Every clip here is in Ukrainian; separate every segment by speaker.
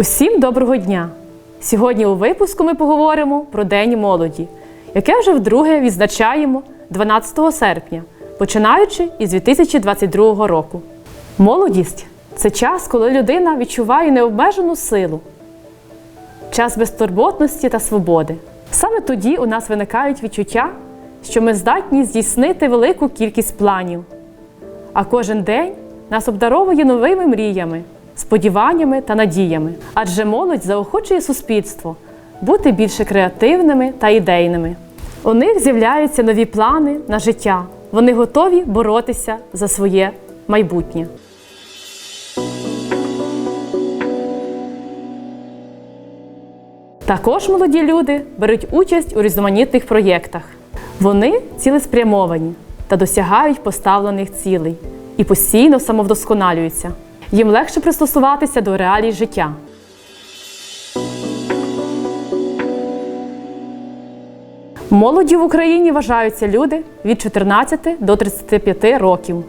Speaker 1: Усім доброго дня! Сьогодні у випуску ми поговоримо про День молоді, яке вже вдруге відзначаємо 12 серпня, починаючи із 2022 року. Молодість це час, коли людина відчуває необмежену силу, час безтурботності та свободи. Саме тоді у нас виникають відчуття, що ми здатні здійснити велику кількість планів. А кожен день нас обдаровує новими мріями, сподіваннями та надіями. Адже молодь заохочує суспільство бути більше креативними та ідейними. У них з'являються нові плани на життя. Вони готові боротися за своє майбутнє. Також молоді люди беруть участь у різноманітних проєктах. Вони цілеспрямовані та досягають поставлених цілей і постійно самовдосконалюються. Їм легше пристосуватися до реалій життя. Молоддю в Україні вважаються люди від 14 до 35 років.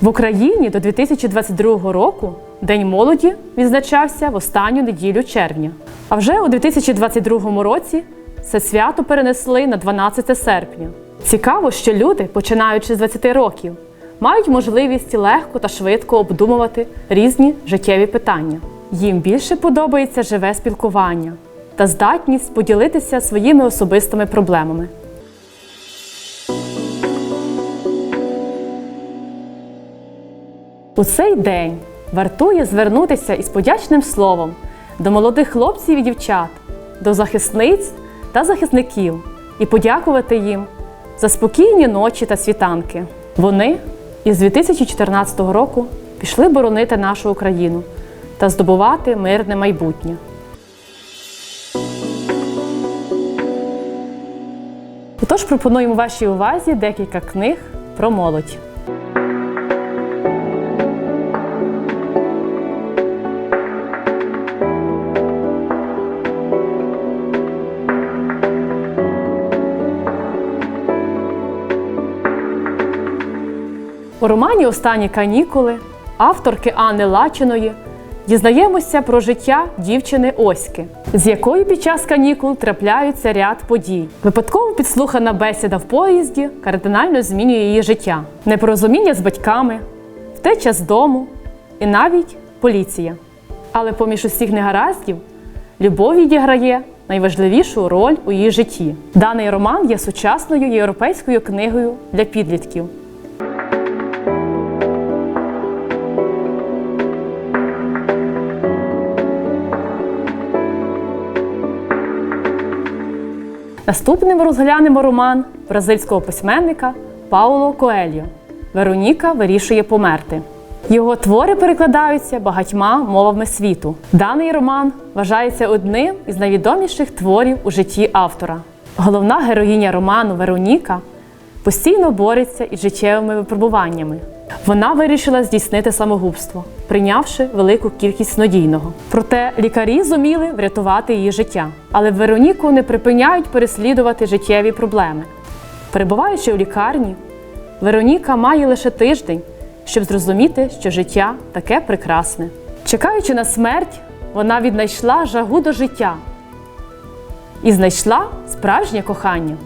Speaker 1: В Україні до 2022 року День молоді відзначався в останню неділю червня. А вже у 2022 році це свято перенесли на 12 серпня. Цікаво, що люди, починаючи з 20 років, мають можливість легко та швидко обдумувати різні життєві питання. Їм більше подобається живе спілкування та здатність поділитися своїми особистими проблемами. У цей день вартує звернутися із подячним словом до молодих хлопців і дівчат, до захисниць та захисників і подякувати їм за спокійні ночі та світанки. Вони із 2014 року пішли боронити нашу Україну та здобувати мирне майбутнє. Отож пропонуємо вашій увазі декілька книг про молодь. У романі Останні канікули авторки Анни Лачиної дізнаємося про життя дівчини Оськи, з якою під час канікул трапляються ряд подій. Випадково підслухана бесіда в поїзді кардинально змінює її життя, непорозуміння з батьками, втеча з дому і навіть поліція. Але поміж усіх негараздів любов відіграє найважливішу роль у її житті. Даний роман є сучасною європейською книгою для підлітків. Наступним розглянемо роман бразильського письменника Пауло Коельо Вероніка вирішує померти. Його твори перекладаються багатьма мовами світу. Даний роман вважається одним із найвідоміших творів у житті автора. Головна героїня роману Вероніка постійно бореться із життєвими випробуваннями. Вона вирішила здійснити самогубство, прийнявши велику кількість снодійного. Проте лікарі зуміли врятувати її життя. Але Вероніку не припиняють переслідувати життєві проблеми. Перебуваючи у лікарні, Вероніка має лише тиждень, щоб зрозуміти, що життя таке прекрасне. Чекаючи на смерть, вона віднайшла жагу до життя і знайшла справжнє кохання.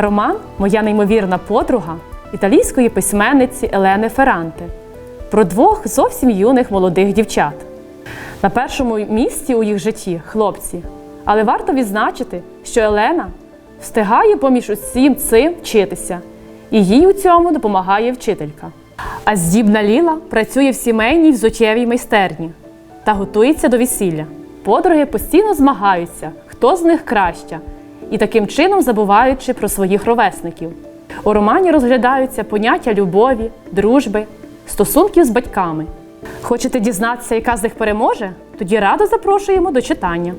Speaker 1: Роман Моя неймовірна подруга італійської письменниці Елени Ферранте про двох зовсім юних молодих дівчат. На першому місці у їх житті хлопці. Але варто відзначити, що Елена встигає поміж усім цим вчитися, і їй у цьому допомагає вчителька. А здібна Ліла працює в сімейній взуттєвій майстерні та готується до весілля. Подруги постійно змагаються, хто з них краща, і таким чином забуваючи про своїх ровесників. У романі розглядаються поняття любові, дружби, стосунків з батьками. Хочете дізнатися, яка з них переможе? Тоді радо запрошуємо до читання.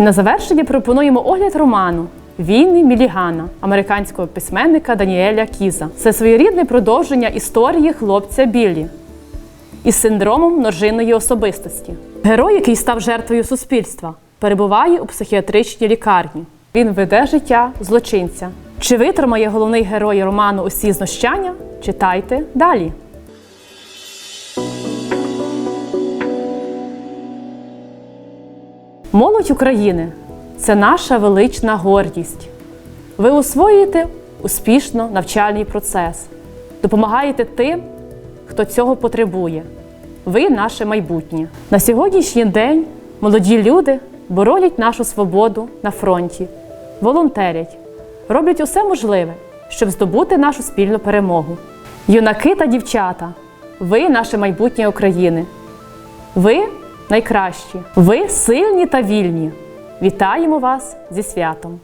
Speaker 1: І на завершення пропонуємо огляд роману Війни Мілігана американського письменника Даніеля Кіза. Це своєрідне продовження історії хлопця Біллі із синдромом множинної особистості. Герой, який став жертвою суспільства, перебуває у психіатричній лікарні. Він веде життя злочинця. Чи витримає головний герой роману усі знущання? Читайте далі. Молодь України це наша велична гордість. Ви освоюєте успішно навчальний процес, допомагаєте тим, хто цього потребує. Ви наше майбутнє. На сьогоднішній день молоді люди боронять нашу свободу на фронті, волонтерять, роблять усе можливе, щоб здобути нашу спільну перемогу. Юнаки та дівчата, ви наше майбутнє України. Ви найкращі, ви сильні та вільні. Вітаємо вас зі святом!